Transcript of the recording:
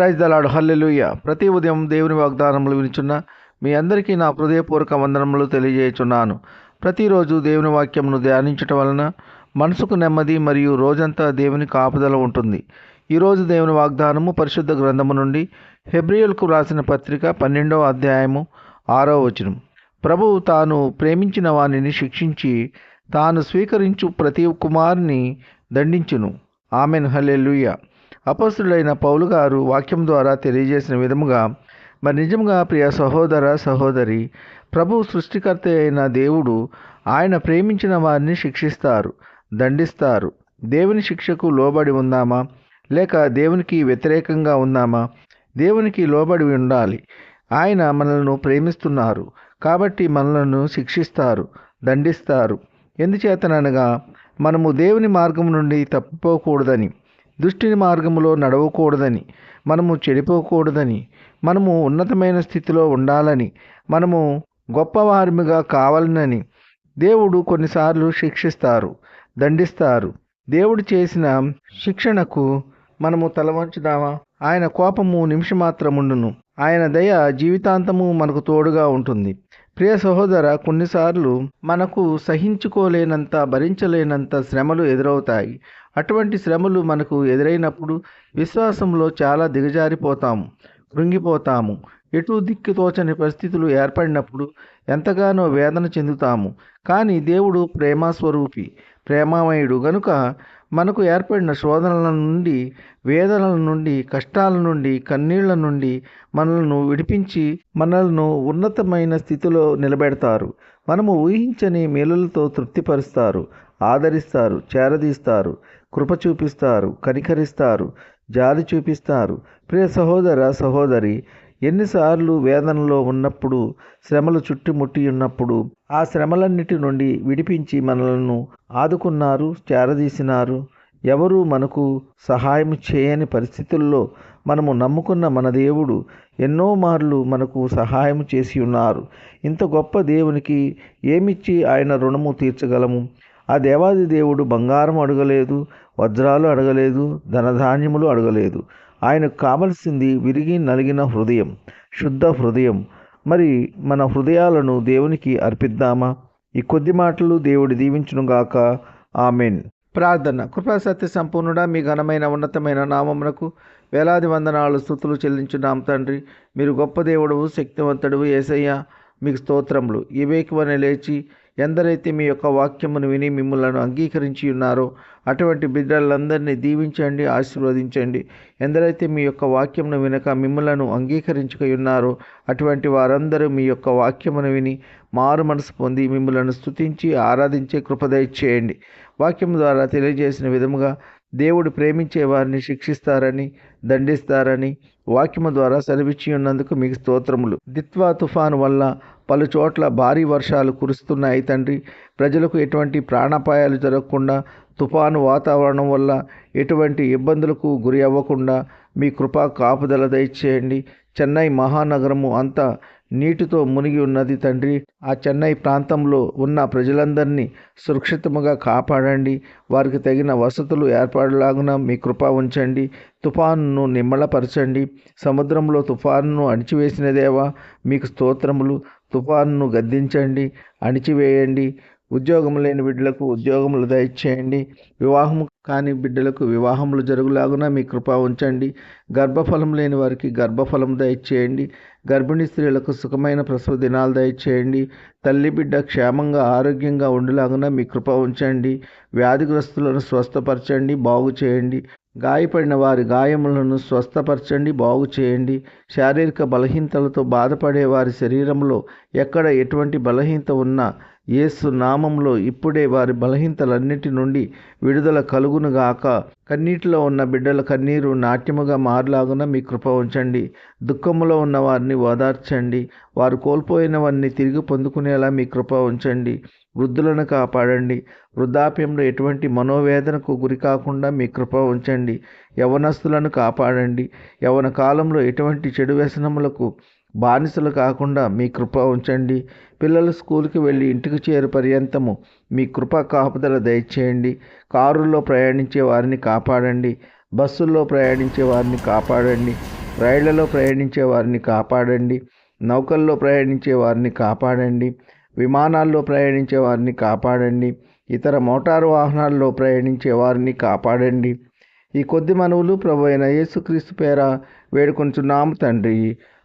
Praise దలాడు hallelujah ప్రతి ఉదయం దేవుని వాగ్దానములు వినిచున్న మీ అందరికీ నా హృదయపూర్వక వందనములు తెలియజేయుచున్నాను. ప్రతిరోజు దేవుని వాక్యమును ధ్యానించటం వలన మనసుకు నెమ్మది మరియు రోజంతా దేవుని కాపుదల ఉంటుంది. ఈరోజు దేవుని వాగ్దానము పరిశుద్ధ గ్రంథము నుండి హెబ్రియల్కు రాసిన పత్రిక పన్నెండవ అధ్యాయము ఆరో వచనం. ప్రభువు తాను ప్రేమించిన వానిని శిక్షించి తాను స్వీకరించు ప్రతి కుమారుని దండించును. ఆమెన్. హల్లెలుయ్య అపస్తుడైన పౌలు గారు వాక్యం ద్వారా తెలియజేసిన విధముగా మరి నిజంగా ప్రియ సహోదర సహోదరి ప్రభు సృష్టికర్త అయిన దేవుడు ఆయన ప్రేమించిన వారిని శిక్షిస్తారు దండిస్తారు. దేవుని శిక్షకు లోబడి ఉందామా? లేక దేవునికి వ్యతిరేకంగా ఉందామా? దేవునికి లోబడి ఉండాలి. ఆయన మనల్ని ప్రేమిస్తున్నారు కాబట్టి మనలను శిక్షిస్తారు దండిస్తారు. ఎందుచేతననగా మనము దేవుని మార్గం నుండి తప్పిపోకూడదని దృష్టిని మార్గములో నడవకూడదని మనము చెడిపోకూడదని మనము ఉన్నతమైన స్థితిలో ఉండాలని మనము గొప్పవారిగా కావాలనని దేవుడు కొన్నిసార్లు శిక్షిస్తారు దండిస్తారు. దేవుడు చేసిన శిక్షణకు మనము తలవంచుదామా? ఆయన కోపము నిమిషమాత్రముండును. ఆయన దయ జీవితాంతము మనకు తోడుగా ఉంటుంది. ప్రియ సహోదర కొన్నిసార్లు మనకు సహించుకోలేనంత భరించలేనంత శ్రమలు ఎదురవుతాయి. అటువంటి శ్రమలు మనకు ఎదురైనప్పుడు విశ్వాసంలో చాలా దిగజారిపోతాము కృంగిపోతాము. ఎటు దిక్కు తోచని పరిస్థితులు ఏర్పడినప్పుడు ఎంతగానో వేదన చెందుతాము. కానీ దేవుడు ప్రేమస్వరూపి ప్రేమమయుడు. గనుక మనకు ఏర్పడిన శోధనల నుండి వేదనల నుండి కష్టాల నుండి కన్నీళ్ళ నుండి మనల్ని విడిపించి మనలను ఉన్నతమైన స్థితిలో నిలబెడతారు. మనము ఊహించని మేలులతో తృప్తిపరుస్తారు ఆదరిస్తారు చేరదీస్తారు. కృప చూపిస్తారు కనికరిస్తారు జాలి చూపిస్తారు. ప్రియ సహోదర సహోదరి ఎన్నిసార్లు వేదనలో ఉన్నప్పుడు శ్రమలు చుట్టుముట్టి ఉన్నప్పుడు ఆ శ్రమలన్నిటి నుండి విడిపించి మనలను ఆదుకున్నారు చేరదీసినారు. ఎవరు మనకు సహాయం చేయని పరిస్థితుల్లో మనము నమ్ముకున్న మన దేవుడు ఎన్నో మార్లు మనకు సహాయం చేసి ఉన్నారు. ఇంత గొప్ప దేవునికి ఏమిచ్చి ఆయన రుణము తీర్చగలము? ఆ దేవాది దేవుడు బంగారం అడగలేదు వజ్రాలు అడగలేదు ధనధాన్యములు అడగలేదు. ఆయనకు కావలసింది విరిగి నలిగిన హృదయం శుద్ధ హృదయం. మరి మన హృదయాలను దేవునికి అర్పిద్దామా? ఈ కొద్ది మాటలు దేవుడు దీవించునుగాక ఆమెన్. ప్రార్థన. కృపా సత్య సంపూర్ణుడా మీ ఘనమైన ఉన్నతమైన నామమునకు వేలాది వందనాలు స్థుతులు చెల్లించున్నాం తండ్రి. మీరు గొప్ప దేవుడవు శక్తివంతుడు ఏసయ్య మీకు స్తోత్రములు. ఇవేకువని లేచి ఎందరైతే మీ యొక్క వాక్యమును విని మిమ్మల్ని అంగీకరించి ఉన్నారో అటువంటి బిడ్డలందరినీ దీవించండి ఆశీర్వదించండి. ఎందరైతే మీ యొక్క వాక్యమును వినక మిమ్మలను అంగీకరించుక ఉన్నారో అటువంటి వారందరూ మీ యొక్క వాక్యమును విని మారు మనసు పొంది మిమ్మలను స్తుతించి ఆరాధించే కృపదయ చేయండి. వాక్యం ద్వారా తెలియజేసిన విధముగా దేవుడు ప్రేమించే వారిని శిక్షిస్తారని దండిస్తారని వాక్యము ద్వారా సెలవిచ్చి ఉన్నందుకు మీకు స్తోత్రములు. దిత్వా తుఫాను వల్ల పలు చోట్ల భారీ వర్షాలు కురుస్తున్నాయి తండ్రి. ప్రజలకు ఎటువంటి ప్రాణాపాయాలు జరగకుండా తుఫాను వాతావరణం వల్ల ఎటువంటి ఇబ్బందులకు గురి అవ్వకుండా మీ కృపా కాపుదల దయచేయండి. చెన్నై మహానగరము అంతా నీటితో మునిగి ఉన్నది తండ్రి. ఆ చెన్నై ప్రాంతంలో ఉన్న ప్రజలందరినీ సురక్షితముగా కాపాడండి. వారికి తగిన వసతులు ఏర్పాటులాగున మీ కృప ఉంచండి. తుఫానును నిమ్మళపరచండి సముద్రంలో తుఫానును అణిచివేసినదేవా మీకు స్తోత్రములు. తుఫానును గద్దించండి అణిచివేయండి. ఉద్యోగం లేని బిడ్డలకు ఉద్యోగములు దయచేయండి. వివాహము కానీ బిడ్డలకు వివాహములు జరుగులాగున మీ కృప ఉంచండి. గర్భఫలం లేని వారికి గర్భఫలం దయచేయండి. గర్భిణీ స్త్రీలకు సుఖమైన ప్రసవ దినాలు దయచేయండి. తల్లి బిడ్డ క్షేమంగా ఆరోగ్యంగా ఉండులాగున మీ కృప ఉంచండి. వ్యాధిగ్రస్తులను స్వస్థపరచండి బాగు చేయండి. గాయపడిన వారి గాయములను స్వస్థపరచండి బాగు చేయండి. శారీరక బలహీనతలతో బాధపడే వారి శరీరంలో ఎక్కడ ఎటువంటి బలహీనత ఉన్నా యేసు నామంలో ఇప్పుడే వారి బలహీనతలన్నిటి నుండి విడుదల కలుగునుగాక. కన్నీటిలో ఉన్న బిడ్డల కన్నీరు నాట్యముగా మారలాగున మీ కృప ఉంచండి. దుఃఖములో ఉన్న వారిని ఓదార్చండి. వారు కోల్పోయినవన్నీ తిరిగి పొందుకునేలా మీ కృప ఉంచండి. వృద్ధులను కాపాడండి. వృద్ధాప్యంలో ఎటువంటి మనోవేదనకు గురి కాకుండా మీ కృప ఉంచండి. యవనస్తులను కాపాడండి. యవన కాలంలో ఎటువంటి చెడు వ్యసనములకు బానిసలు కాకుండా మీ కృప ఉంచండి. పిల్లలు స్కూల్కి వెళ్ళి ఇంటికి చేరు పర్యంతము మీ కృప కాపుదల దయచేయండి. కారుల్లో ప్రయాణించే వారిని కాపాడండి. బస్సుల్లో ప్రయాణించే వారిని కాపాడండి. రైళ్ళలో ప్రయాణించే వారిని కాపాడండి. నౌకల్లో ప్రయాణించే వారిని కాపాడండి. విమానాల్లో ప్రయాణించే వారిని కాపాడండి. ఇతర మోటారు వాహనాల్లో ప్రయాణించే వారిని కాపాడండి. ఈ కొద్ది మనవులు ప్రభు అయిన యేసుక్రీస్తు పేర వేడుకొంచున్నాము తండ్రి.